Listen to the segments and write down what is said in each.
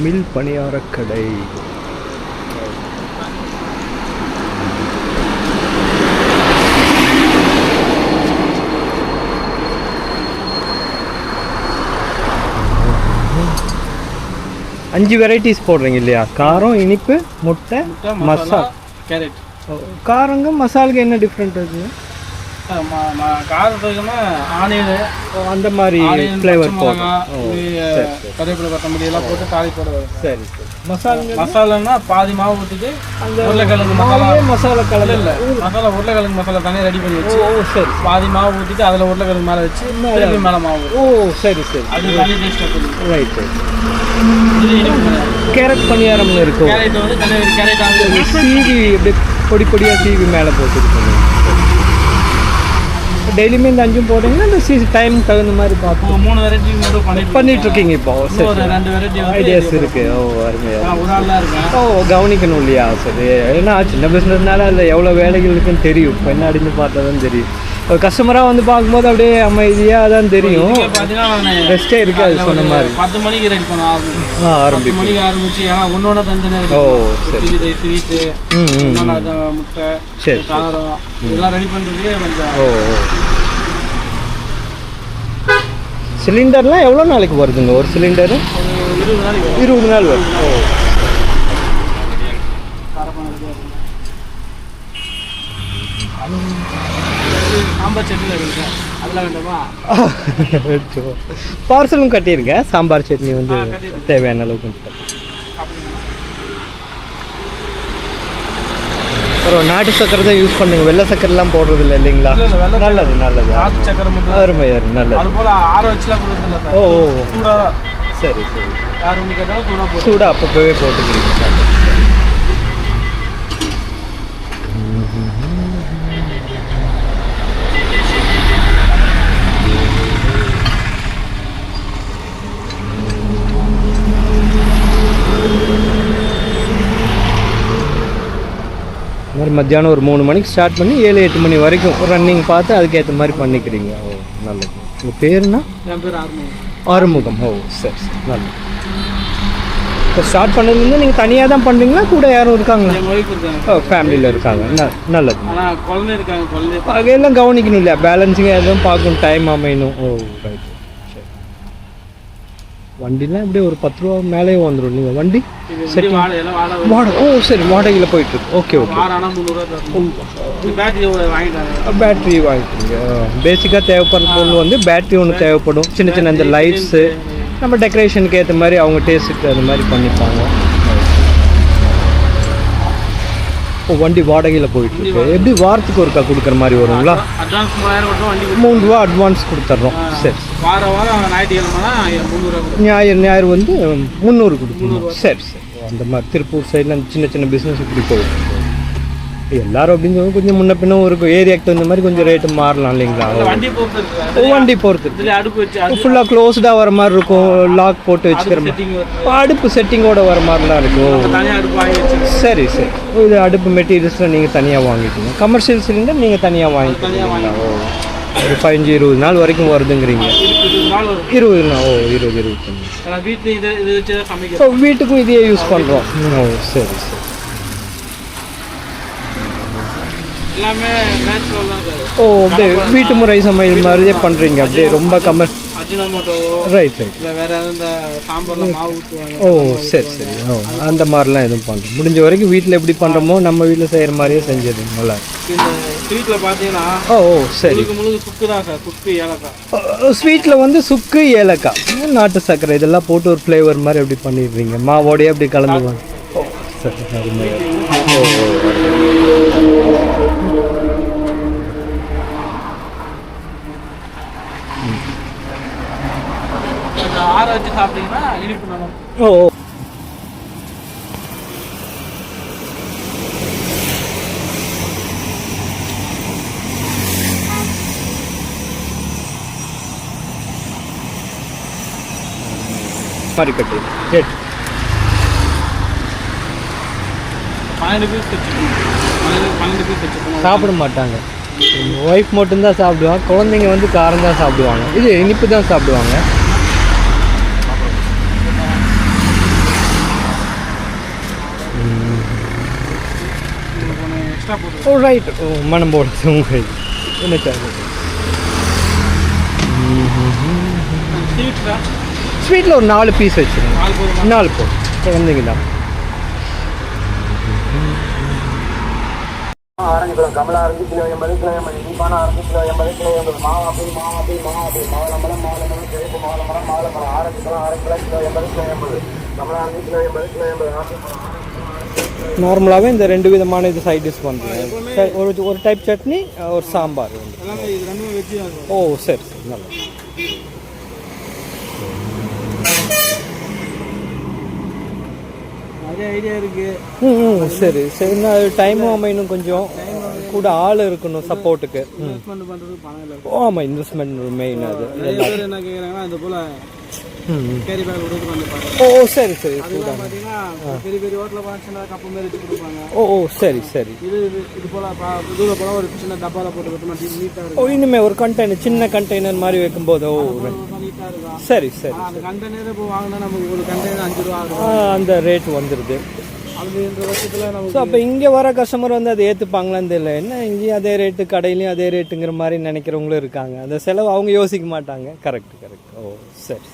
Mill பணியார கடை. அஞ்சு வெரைட்டிஸ் போடுறீங்க இல்லையா? காரம் இனிப்பு முட்டை மசாலா கேரட். காரங்க மசாலுக்கு என்ன டிஃப்ரெண்ட் இருக்குங்க காரத்துக்குன்னா ஆனியன் அந்த மாதிரி ஃப்ளேவர் கருவேப்பிலை கொத்தமல்லி எல்லாம் போட்டு தாளிப்போட சரி சரி. மசாலுங்க மசாலான்னா பாதி மாவு ஊற்றிட்டு அந்த உருளைக்கிழங்கு மசாலா. மசாலா இல்ல மசாலா உருளைக்கிழங்கு மசாலா தனியாக ரெடி பண்ணி ஓ வச்சு ஓ, சரி. பாதி மாவு ஊற்றிட்டு அதில் உருளைக்கிழங்கு மேலே வச்சு திருப்பி மேலே மாவு ஓ சரி சரி. அது தனி ரைட். கேரட் பணியாரம்னு இருக்கும். கேரட் வந்து சீவி அப்படியே பொடி பொடியாக சீவி மேலே போட்டுருக்கணும் டெய்லியுமே இந்த அஞ்சும் போடுறீங்களா? இந்த சீ டைம் தகுந்த மாதிரி பார்த்து மூணு வெரைட்டி மட்டும் பண்ணிட்டு இருக்கீங்க இப்போ. சரி. ரெண்டு வெரைட்டி ஐடியாஸ் இருக்கு. ஓ அருமையா நான் ஒரு ஆள் தான் இருக்கேன். ஓ கவனிக்கணும் இல்லையா? சரி. ஏன்னா சின்ன பிஸ்னஸ்னால அதில் எவ்வளோ வேலைகள் இருக்குன்னு தெரியும். பின்னாடின்னு பார்த்தா தான் தெரியும். ஒரு கஸ்டமராக வந்து பார்க்கும்போது அப்படியே அமைதியாக தான் தெரியும். ரெஸ்ட்டே இருக்காது சொன்ன மாதிரி. பத்து மணிக்கு ரெடி பண்ண ஆரம்பிக்கும் ஆ பத்து ஆரம்பிக்கும் மணிக்கு ஆரம்பிச்சு ஏன்னா ஒன்னொன்னு தனித்தனியாக ஓ சரி. ஸ்வீட்டு முட்டை சரி இதெல்லாம் ரெடி பண்ணுறதுக்கே கொஞ்சம் ஓ ஓ சிலிண்டர்லாம் எவ்வளோ நாளைக்கு வருதுங்க ஒரு சிலிண்டரு இருபது நாள் வரும் பார்சலும் கட்டியிருங்க சாம்பார் சட்னி வந்து. தேவையான அளவுக்கு. அப்புறம் நாட்டு சக்கரை தான் யூஸ் பண்ணுங்க. வெள்ளை சக்கரைலாம் போடுறது இல்லை இல்லைங்களா நல்லது நல்லது. நாட்டு சக்கரை மட்டும் அருமை அருமை நல்லது. அது போல் ஆற வச்சுலாம் கொடுக்குறது ஓ சரி சரி. சூடாக சூடாக அப்பப்போவே போட்டுக்கிறீங்க மாதிரி மத்தியானம் ஒரு மூணு மணிக்கு ஸ்டார்ட் பண்ணி ஏழு எட்டு மணி வரைக்கும் ரன்னிங் பார்த்து அதுக்கேற்ற மாதிரி பண்ணிக்கிறீங்க. ஓ நல்லது. உங்கள் பேருனா என் பேர் ஆறுமுகம். ஓ சரி சரி நல்லது. இப்போ ஸ்டார்ட் பண்ணதுலேருந்து நீங்கள் தனியாக தான் பண்ணுறீங்களா கூட யாரும் இருக்காங்களா? ஓ ஃபேமிலியில் இருக்காங்க. நல்லது. குழந்தை இருக்காங்க குழந்தை. அதையெல்லாம் கவனிக்கணும் இல்லையா? பேலன்ஸிங் எதுவும் பார்க்கணும் டைம் அமையணும். ஓ ரைட் வண்டிலாம் எப்படியும் ஒரு பத்து ரூபா மேலேயே வந்துடும் நீங்கள் வண்டி வந்து வாடகை ஓ சரி வாடகையில் போயிட்டுருக்கு ஓகே ஓகே பேட்டரி வாங்கிக்கிறீங்க பேசிக்காக தேவைப்படுற பொருள் வந்து பேட்ரி ஒன்று தேவைப்படும். சின்ன சின்ன இந்த லைட்ஸு நம்ம டெக்கரேஷனுக்கு ஏற்ற மாதிரி அவங்க டேஸ்ட்டுக்கு அது மாதிரி பண்ணிப்பாங்க. இப்போ வண்டி வாடகையில் போயிட்டு இருக்கு. எப்படி வாரத்துக்கு ஒருக்கா கொடுக்குற மாதிரி வருங்களா? அட்வான்ஸ் வண்டி ரூபா அட்வான்ஸ் கொடுத்துட்றோம் சரி. வாரம் வாரம் ஞாயிற்றுக்கிழமை ஞாயிறு ஞாயிறு வந்து முந்நூறு கொடுக்கணும் சரி சரி. அந்த மாதிரி திருப்பூர் சைடில் சின்ன சின்ன பிஸ்னஸ் இப்படி போகும் எல்லாரும் அப்படின்னு சொல்லி கொஞ்சம் முன்ன பின்ன ஒரு ஏரியாக்கு தகுந்த மாதிரி கொஞ்சம் ரேட்டு மாறலாம் இல்லைங்களா? வண்டி அடுப்பு அது ஃபுல்லாக க்ளோஸ்டாக வர மாதிரி இருக்கும். லாக் போட்டு வச்சுக்கிற மாதிரி. அடுப்பு செட்டிங்கோட வர மாதிரிலாம் இருக்கும். சரி சரி. இது அடுப்பு மெட்டீரியல்ஸ்லாம் நீங்கள் தனியாக வாங்கிக்கணும். கமர்ஷியல் சிலிண்டர் நீங்கள் தனியாக வாங்கிக்கணும். ஒரு பதினஞ்சு இருபது நாள் வரைக்கும் வருதுங்கிறீங்க. இருபது நாள் ஓ இருபது இருபத்தஞ்சு ஸோ வீட்டுக்கும் இதையே யூஸ் பண்ணுறோம் ஓ சரி சரி. ஓ அப்படியே வீட்டு முறை சமையல் மாதிரியே பண்ணுறீங்க அப்படியே ரொம்ப ரைட் ரைட் இல்லை வேற ஏதாவது இந்த சாம்பாரில் மாவு ஊற்றுவாங்க ஓ சரி சரி. ஓ அந்த மாதிரிலாம் எதுவும் பண்ணுறோம் முடிஞ்ச வரைக்கும் வீட்டில் எப்படி பண்ணுறோமோ நம்ம வீட்டில் செய்கிற மாதிரியே செஞ்சிடுங்க நல்லா. இந்த ஸ்வீட்டில் பார்த்தீங்கன்னா ஓ ஓ சரி. முழுக்க சுக்கு தான் சார் சுக்கு ஏலக்காய். ஸ்வீட்டில் வந்து சுக்கு ஏலக்காய். நாட்டு சர்க்கரை? இதெல்லாம் போட்டு ஒரு ஃப்ளேவர் மாதிரி எப்படி பண்ணிடுறீங்க? மாவோடய அப்படி கலந்துவாங்க. ஓ சரி. ஓ ஓ கொஞ்சம் ஆற வச்சு சாப்பிட்டீங்கன்னா இனிப்பு நல்லா ஓ சாப்பிட மாட்டாங்க. ஒய்ஃப் மட்டும்தான் சாப்பிடுவாங்க. குழந்தைங்க வந்து காரம் தான் சாப்பிடுவாங்க. இது இனிப்பு தான் சாப்பிடுவாங்க எக்ஸ்ட்ரா போட்டு ஓ ரைட் ஓ மனம் போடுறது உங்கள் இது என்ன சார்ஜ் ஸ்வீட்ஸா ஸ்வீட்டில் ஒரு நாலு பீஸ் வச்சுருங்க நாலு போதுமா நாலு போதும் குழந்தைங்க தான் ஆரஞ்சுக்குளம் கமலா ஆரஞ்சு கிலோ எண்பது கிலோ எண்பது இனிப்பான ஆரஞ்சு கிலோ எண்பது கிலோ எண்பது மாவாப்பி மாவாப்பி மாவாப்பி மாவளம்பரம் மாவளம்பரம் கிழக்கு மாவளம்பரம் மாவளம்பரம் orange kilo orange kilo kilo எண்பது கிலோ எண்பது கமலா ஆரஞ்சு கிலோ எண்பது கிலோ எண்பது ஆப்பிள் நார்மலாகவே இந்த ரெண்டு விதமான இது சைட் டிஷ் பண்ணுறேன் ஒரு ஒரு டைப் சட்னி ஒரு சாம்பார் ஓ சரி சரி நல்லா. நிறைய ஐடியா இருக்கு. ம் ம் சரி சரி அது டைமும் அமையணும் கொஞ்சம். கூட ஆள் இருக்கணும் சப்போர்ட்டுக்கு ஆமாம் இன்வெஸ்ட்மெண்ட் மெயின் அது. என்ன கேட்குறாங்கன்னா இந்த போல். கேரி பேக் ஓ சரி சரி அதுதான் பார்த்தீங்கன்னா பெரிய பெரிய ஹோட்டலில் போனால் சின்ன கப்பு மாரி வச்சு கொடுப்பாங்க. ஓ ஓ சரி சரி. இது இது இது போல் இதுல போல ஒரு சின்ன டப்பாவில் போட்டு கொடுத்தோம்னா நீட்டாக ஓ இனிமே ஒரு கண்டெய்னர் சின்ன கண்டெய்னர் மாதிரி வைக்கும்போது ஓ நீட்டாக இருக்கும். சரி சரி அந்த கண்டெய்னர் இப்போ வாங்கினா நமக்கு ஒரு கண்டெய்னர் அஞ்சு ரூபா ஆகும் ஆ, அந்த ரேட் வந்துடுது ஸோ அப்போ இங்கே வர கஸ்டமர் வந்து அதை ஏற்றுப்பாங்களான்னு தெரியல என்ன இங்கேயும் அதே ரேட்டு கடையிலையும் அதே ரேட்டுங்கிற மாதிரி நினைக்கிறவங்களும் இருக்காங்க. அந்த செலவு அவங்க யோசிக்க மாட்டாங்க. கரெக்ட் கரெக்ட் ஓ சரி.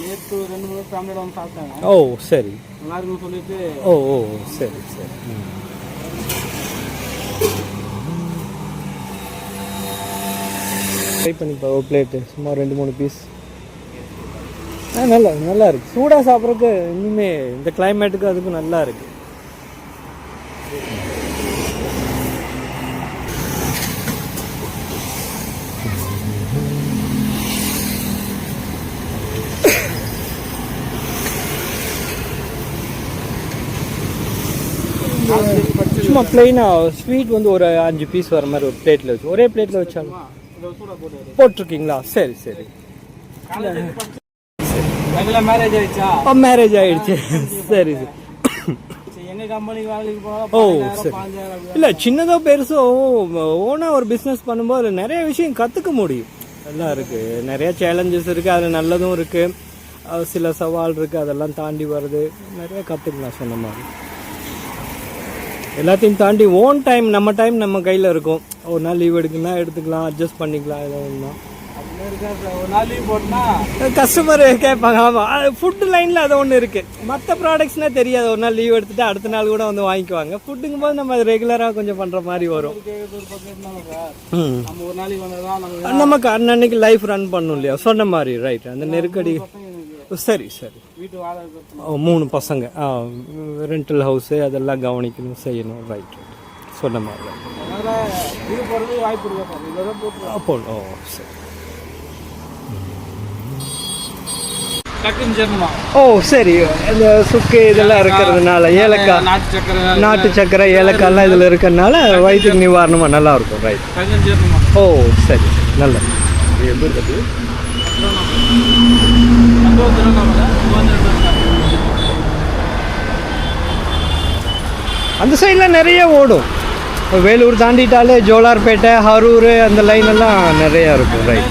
நேற்று ரெண்டு மூணு ஃபேமிலியோட வந்து சாப்பிட்டாங்க. ஓ சரி. நல்லா இருக்குன்னு சொல்லிட்டு ஓ ஓ சரி சரி. ட்ரை பண்ணிப்பா ஒரு பிளேட்டு சும்மா ரெண்டு மூணு பீஸ் ஆ நல்லா நல்லா இருக்கு. சூடாக சாப்பிட்றதுக்கு இன்னுமே இந்த கிளைமேட்டுக்கு அதுக்கும் நல்லா இருக்கு. சும்மா பிளெயினாக ஸ்வீட் வந்து ஒரு அஞ்சு பீஸ் வர மாதிரி ஒரு பிளேட்டில் வச்சு ஒரே பிளேட்டில் வச்சாலும். போட்டிருக்கீங்களா? சரி சரி. மேரேஜ் ஆயிடுச்சா? மேரேஜ் ஆயிடுச்சு. சரி சரி. ஓ சரி. இல்லை சின்னதோ பெருசோ ஓனாக ஒரு பிஸ்னஸ் பண்ணும்போது நிறைய விஷயம் கற்றுக்க முடியும். எல்லாம் இருக்குது நிறைய சேலஞ்சஸ் இருக்குது அதில் நல்லதும் இருக்குது சில சவால் இருக்குது அதெல்லாம் தாண்டி வருது. நிறைய கற்றுக்கலாம் சொன்ன மாதிரி. எல்லாத்தையும் தாண்டி ஓன் டைம் நம்ம டைம் நம்ம கையில் இருக்கும். ஒரு நாள் லீவ் எடுக்கணும்னா எடுத்துக்கலாம் அட்ஜஸ்ட் பண்ணிக்கலாம் ஏதோ ஒன்றா கஸ்டமர் கேட்பாங்க ஆமாம் ஃபுட்டு லைனில் அது ஒன்று இருக்குது மற்ற ப்ராடக்ட்ஸ்னால் தெரியாது. ஒரு நாள் லீவ் எடுத்துட்டு அடுத்த நாள் கூட வந்து வாங்கிக்குவாங்க. ஃபுட்டுங்கும் போது நம்ம ரெகுலராக கொஞ்சம் பண்ணுற மாதிரி வரும். நமக்கு அன்னன்னைக்கு லைஃப் ரன் பண்ணும் இல்லையா? சொன்ன மாதிரி ரைட் அந்த நெருக்கடி. சரி சரி. மூணு பசங்க. ஆ ரெண்டல் ஹவுஸு அதெல்லாம் கவனிக்கணும் செய்யணும் ரைட் சொன்ன மாதிரி. தான் ஓ சரி. ஓ சரி. இந்த சுக்கு இதெல்லாம் இருக்கிறதுனால ஏலக்காய் நாட்டு சக்கரை நாட்டு சக்கரை ஏலக்காய்லாம் இதில் இருக்கிறதுனால வயிற்றுக்கு நிவாரணமாக நல்லா இருக்கும் ரைட் ஓ சரி. சரி நல்லது அங்கே வந்து திருவண்ணாமலை இங்கே வந்து திருவண்ணாமலை. அந்த சைடில் நிறைய ஓடும். வேலூர் தாண்டிட்டாலே ஜோலார்பேட்டை ஹரூர் அந்த லைன் எல்லாம் நிறைய இருக்கும் ரைட்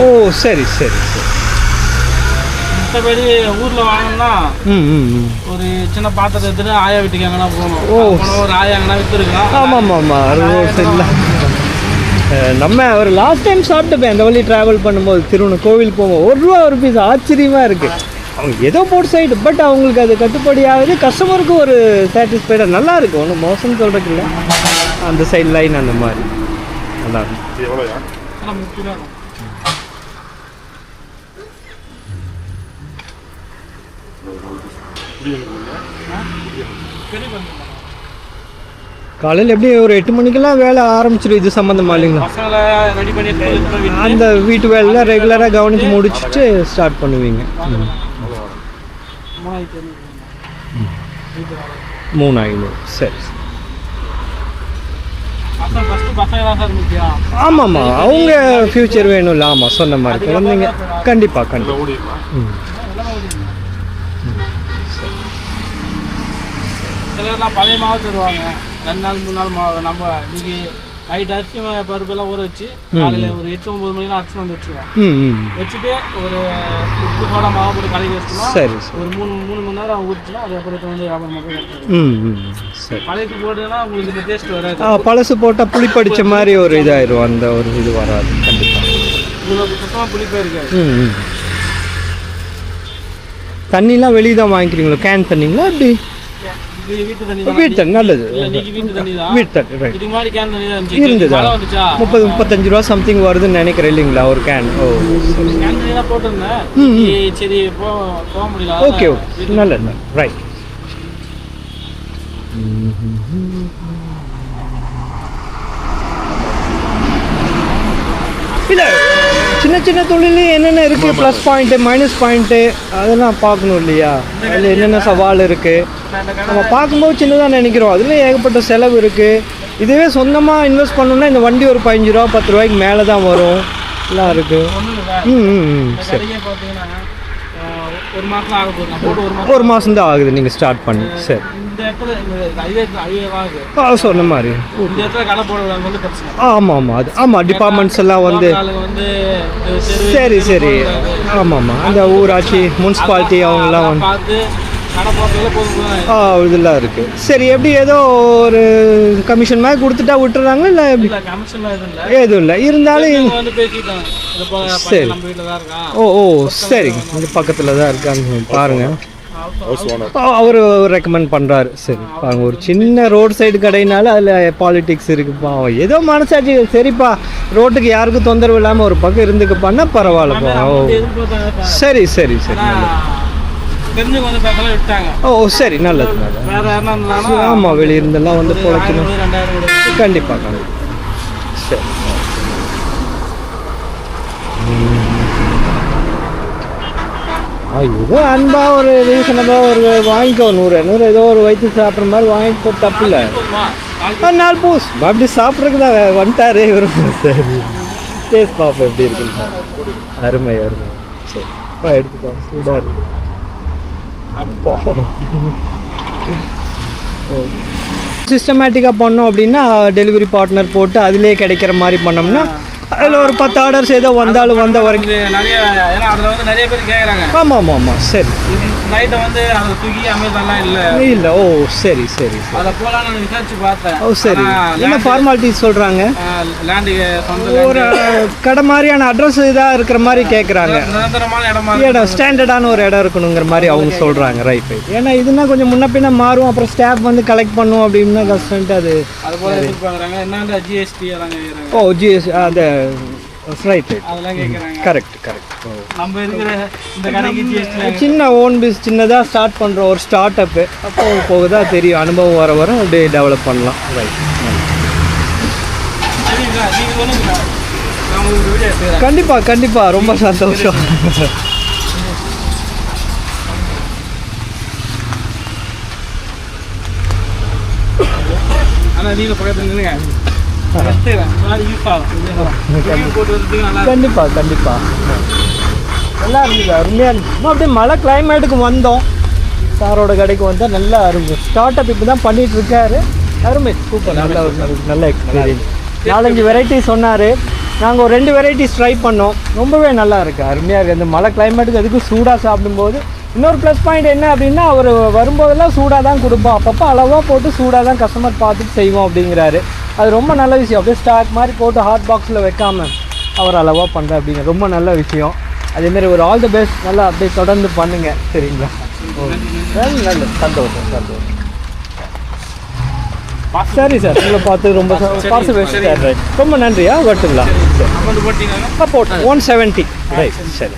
ஓ சரி சரி சரி. மற்றபடி ஊரில் வாங்கினோம்னா ம் ம் ம். ஒரு சின்ன பாத்திரம் எடுத்துட்டு ஆயா வீட்டுக்கு எங்கன்னா போகணும். ஓ. ஒரு ஆயா எங்கன்னா விற்றுருக்கலாம் ஆமாம் ஆமாம் ரோட் சைடில் நம்ம ஒரு லாஸ்ட் டைம் சாப்பிட்டுப்பேன் அந்த வழி ட்ராவல் பண்ணும்போது திருவண்ணு கோவில் போவோம் ஒரு ரூபா ஒரு பீஸ் ஆச்சரியமாக இருக்குது அவங்க ஏதோ போட் சைடு பட் அவங்களுக்கு அது கட்டுப்படி ஆகுது கஸ்டமருக்கு ஒரு சாட்டிஸ்ஃபைடாக நல்லா இருக்கு ஒன்றும் மோசம்னு சொல்கிறதுக்கு இல்லை அந்த சைடு லைன் அந்த மாதிரி. நல்லா இருக்கும் காலையில் எப்படி ஒரு எட்டு மணிக்கெல்லாம் வேலை ஆரம்பிச்சிடும் இது சம்மந்தமா இல்லைங்களா? அந்த வீட்டு வேலையில் ரெகுலராக கவனித்து முடிச்சுட்டு ஸ்டார்ட் பண்ணுவீங்க. மூணாயிரத்தி ஐநூறு மூணு ஐநூறு சரி. ஆமாம்மா அவங்க ஃப்யூச்சர் வேணும்ல. ஆமாம் சொன்ன மாதிரி. குழந்தைங்க கண்டிப்பாக கண்டிப்பாக ம். சிலர்லாம் பழைய மாவு தருவாங்க. ரெண்டு நாள் மூணு நாள் மாவு. நம்ம இன்னைக்கு நைட் அரிசி ம- பருப்பு எல்லாம் ஊற வச்சு காலையில் ஒரு எட்டு ஒம்பது மணிக்கெல்லாம் அரிசி வந்து வச்சுருவேன். ம் ம். வச்சுட்டு ஒரு உப்பு சோடா மாவு போட்டு கலக்கி வச்சுட்டோம் சரி ஒரு மூணு மூணு மணி நேரம் ஊற்றினா அதுக்கப்புறம் வந்து வியாபாரம் சரி. கலக்கி போட்டுன்னா உங்களுக்கு இந்த டேஸ்ட் வராது. பழசு போட்டால் புளி படிச்ச மாதிரி ஒரு இதாயிரும். அந்த ஒரு இது வராது. கண்டிப்பாக உங்களுக்கு சுத்தமாக புளிப்பே இருக்காது தண்ணிலாம் வெளியே தான் வாங்கிக்கிறீங்களா? கேன் தண்ணிங்களா? எப்படி? இது வீட்டு தண்ணி நல்லது வீட்டு தண்ணி ரைட் இருந்ததா? முப்பது முப்பத்தஞ்சு ரூபா சம்திங் வருதுன்னு நினைக்கிறேன் இல்லைங்களா ஒரு கேன் ஓ. சரி, ஓகே ஓகே நல்லது ரைட் இல்லை சின்ன சின்ன தொழில் என்னென்ன இருக்குது ப்ளஸ் பாயிண்ட்டு மைனஸ் பாயிண்ட்டு அதெல்லாம் பார்க்கணும் இல்லையா? அதில் என்னென்ன சவால் இருக்குது நம்ம பார்க்கும்போது சின்னதாக நினைக்கிறோம். அதில் ஏகப்பட்ட செலவு இருக்குது இதுவே சொந்தமாக இன்வெஸ்ட் பண்ணணும்னா இந்த வண்டி ஒரு பதினஞ்சு ரூபா பத்து ரூபாய்க்கு மேலே தான் வரும். எல்லாம் இருக்குது ம் ம் சரி. ஒரு மாதம் தான் ஆகுது. நீங்கள் ஸ்டார்ட் பண்ணி. சரி. ஆ சொன்ன மாதிரி. ஆமாம் ஆமாம் அது ஆமாம் டிபார்ட்மெண்ட்ஸ் எல்லாம் வந்து சரி சரி. ஆமாம் ஆமாம் அந்த ஊராட்சி முனிசிபாலிட்டி அவங்கெல்லாம் அதெல்லாம் வந்து இதெல்லாம் இருக்குது சரி எப்படி ஏதோ ஒரு கமிஷன் மாதிரி கொடுத்துட்டா விட்டுறாங்களா இல்லை எதுவும் இல்லை. இருந்தாலும் சரி. ஓ ஓ சரி. இங்கே பக்கத்தில் தான் இருக்கான்னு பாருங்கள் அவர் ரெக்கமெண்ட் பண்ணுறாரு சரி பாருங்க. ஒரு சின்ன ரோட் சைடு கடைனால அதில் பாலிடிக்ஸ் இருக்குது பாவம். ஏதோ மனசாட்சி சரிப்பா. ரோட்டுக்கு யாருக்கும் தொந்தரவு இல்லாமல் ஒரு பக்கம் இருந்துக்குப்பான்னா பரவாயில்லப்பா ஓ. சரி சரி சரி. தெரிஞ்சவங்க வந்து பார்க்கலாம் விட்டாங்க. ஓ சரி நல்லது வேற இருந்தாலும் ஆமாம் வெளியிருந்தெல்லாம் வந்து பொழைக்கணும். கண்டிப்பாக கண்டிப்பாக சரி. ஏதோ அன்பா ஒரு ரீசனபாக ஒரு வாங்கிக்கோ நூறு நூறு ஏதோ ஒரு வயிற்று சாப்பிட்ற மாதிரி வாங்கிக்கோ தப்பு இல்லை நாலு பூஸ். அப்படி சாப்பிட்றதுக்கு தான் வந்துட்டாரு இவரு. சரி. டேஸ்ட் பார்ப்போம் எப்படி இருக்குன்னு பாப்போம். அருமை அருமை. சரி எடுத்துக்கோ. சூடாக இருக்கு. சிஸ்டமேட்டிக்காக பண்ணோம் அப்படின்னா டெலிவரி பார்ட்னர் போட்டு அதிலே கிடைக்கிற மாதிரி பண்ணோம்னா அதில் ஒரு பத்து ஆர்டர்ஸ் ஏதோ வந்தாலும் வந்த வரைக்கும். நிறைய ஏன்னா அதில் வந்து நிறைய பேர் கேட்குறாங்க ஆமாம் ஆமாம் ஆமாம். சரி. நைட்டை வந்து அதை தூக்கி அமேசான்லாம் இல்லை. இல்லை ஓ சரி சரி சரி. அதை நான் விசாரிச்சு பார்த்தேன். ஓ சரி. என்ன ஃபார்மாலிட்டிஸ் சொல்கிறாங்க சொந்த ஒரு கடை மாதிரியான அட்ரஸ் இதாக இருக்கிற மாதிரி கேட்குறாங்க நிரந்தரமான இடமா. இடம் ஸ்டாண்டர்டான ஒரு இடம் இருக்கணுங்கிற மாதிரி அவங்க சொல்கிறாங்க ரைட் ரைட் ஏன்னா இதுனா கொஞ்சம் முன்ன பின்ன மாறும். அப்புறம் ஸ்டாஃப் வந்து கலெக்ட் பண்ணும் அப்படின்னா கஷ்டன்ட்டு அது அது போல எதிர்பார்க்குறாங்க. என்னென்ன ஜிஎஸ்டி ஓ ஜிஎஸ் அந்த ரைட் ரைட் கரெக்ட் கரெக்ட் நம்ம இருக்கிற இந்த கடைக்கு ஜிஎஸ்டி சின்ன ஓன் பிஸ் சின்னதாக ஸ்டார்ட் பண்ணுற ஒரு ஸ்டார்ட் அப்பு அப்போ போகுதா தெரியும். அனுபவம் வர வர அப்படியே டெவலப் பண்ணலாம். ரைட் கண்டிப்பாக கண்டிப்பாக ரொம்ப சந்தோஷம். ஆனால் நீங்கள் பக்கத்தில் நில்லுங்க. கண்டிப்பாக கண்டிப்பாக நல்லா இருந்தது அருமையாக இருந்துச்சு அப்படியே மழை கிளைமேட்டுக்கு வந்தோம். சாரோட கடைக்கு வந்தால் நல்லா அருமை. ஸ்டார்ட் அப் இப்போ தான் பண்ணிட்டு இருக்காரு. அருமை. சூப்பர் நல்ல ஒரு நல்ல- எக்ஸ்பீரியன்ஸ் நாலஞ்சு வெரைட்டி சொன்னார். நாங்கள் ஒரு ரெண்டு வெரைட்டிஸ் ட்ரை பண்ணோம். ரொம்பவே நல்லா இருக்கு. அருமையாக இருக்குது இந்த மழை கிளைமேட்டுக்கு அதுக்கு சூடாக சாப்பிடும்போது. இன்னொரு ப்ளஸ் பாயிண்ட் என்ன அப்படின்னா அவர் வரும்போதெல்லாம் சூடாக தான் கொடுப்போம். அப்பப்போ அளவாக போட்டு சூடாக தான் கஸ்டமர் பார்த்துட்டு செய்வோம் அப்படிங்கிறாரு. அது ரொம்ப நல்ல விஷயம். அப்படியே ஸ்டாக் மாதிரி போட்டு ஹாட் பாக்ஸில் வைக்காம அவர் அளவாக பண்ணுற அப்படிங்கிற ரொம்ப நல்ல விஷயம். அதேமாரி ஒரு ஆல் தி பெஸ்ட் நல்லா அப்படியே தொடர்ந்து பண்ணுங்க. சரிங்களா? நல்ல நல்ல சந்தோஷம் சந்தோஷம். சரி சார். உங்களை பார்த்து ரொம்ப பார்சல் வேஸ்ட் சார். ரைட் ரொம்ப நன்றியா? வரட்டுங்களா போட்டு ஒன் செவன்ட்டி ரைட் சரி.